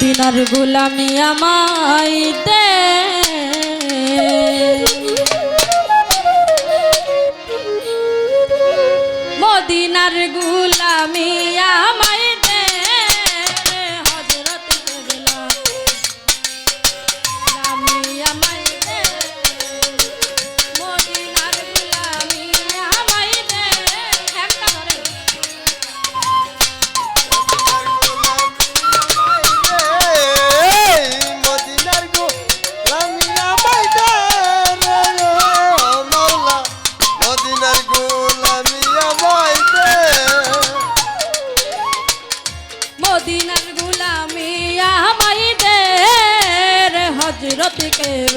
মদিনার গুলামি আমায় দে মদিনার গুলামি আমায়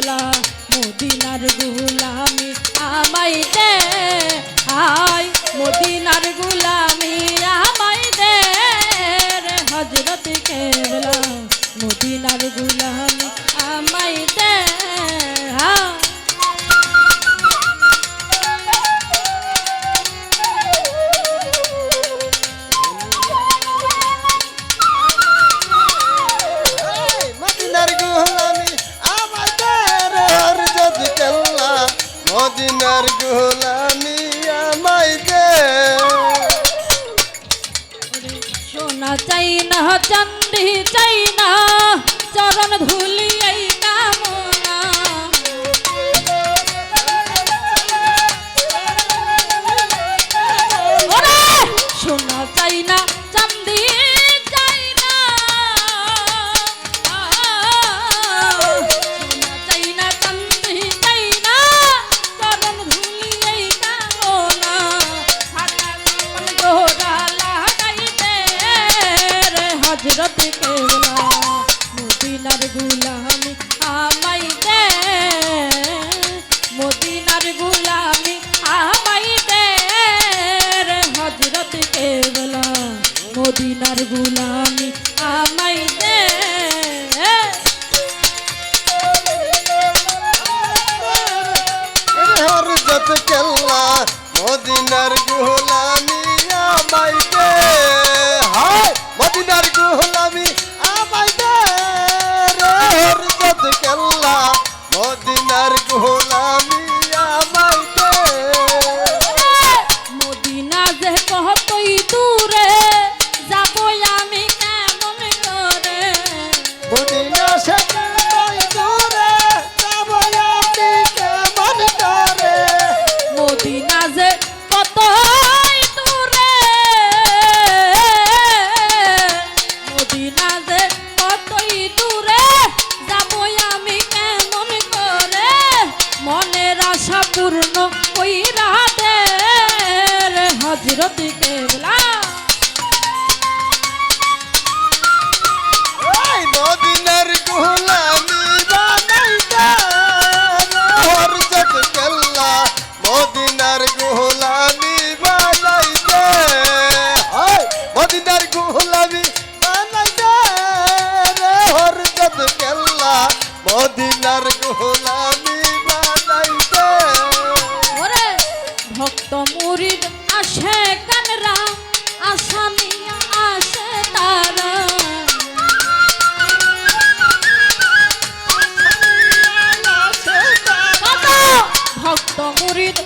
গোলা মদিনার গুলামি আমাই দে হাই মদিনার গুলামি আমাই দে হজরত কেবলা মদিনারগুলা না চাই না চন্ডি চাই না চরণ ধুলিয়াই কেবলা মদিনার গুলামি আমাই দে। মদিনার গুলামি আমাই দে হজরত কেবলা। মদিনার গুলামি আমাই দে। হজরত কেল্লা মদিনারগুলা উনার গুলামি আমায় দে রে ভক্ত মুরিদ আসে কানরা আসামি আসে তারা। ভক্ত মুরিদ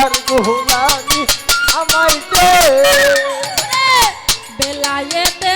তার গুহমানি আমায় বেলায়েতে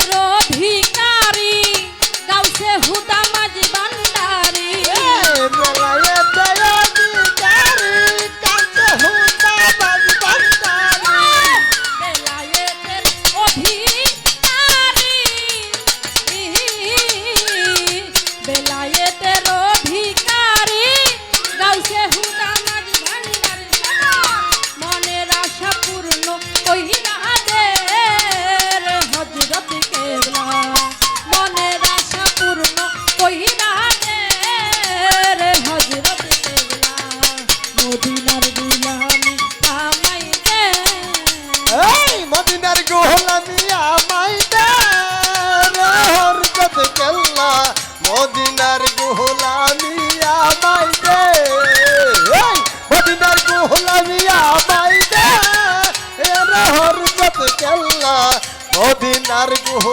আর গুহ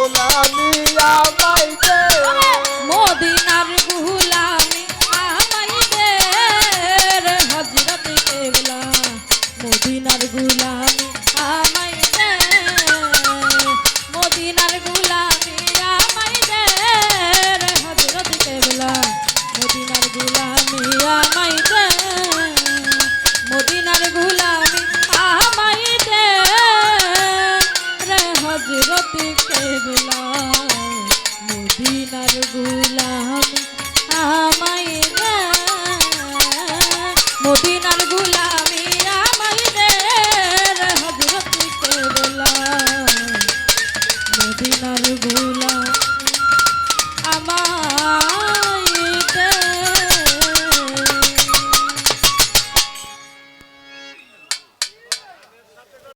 তার গুলাম আমায় মদিনার গুলামি আমায় হজরত মদিনার গুলাম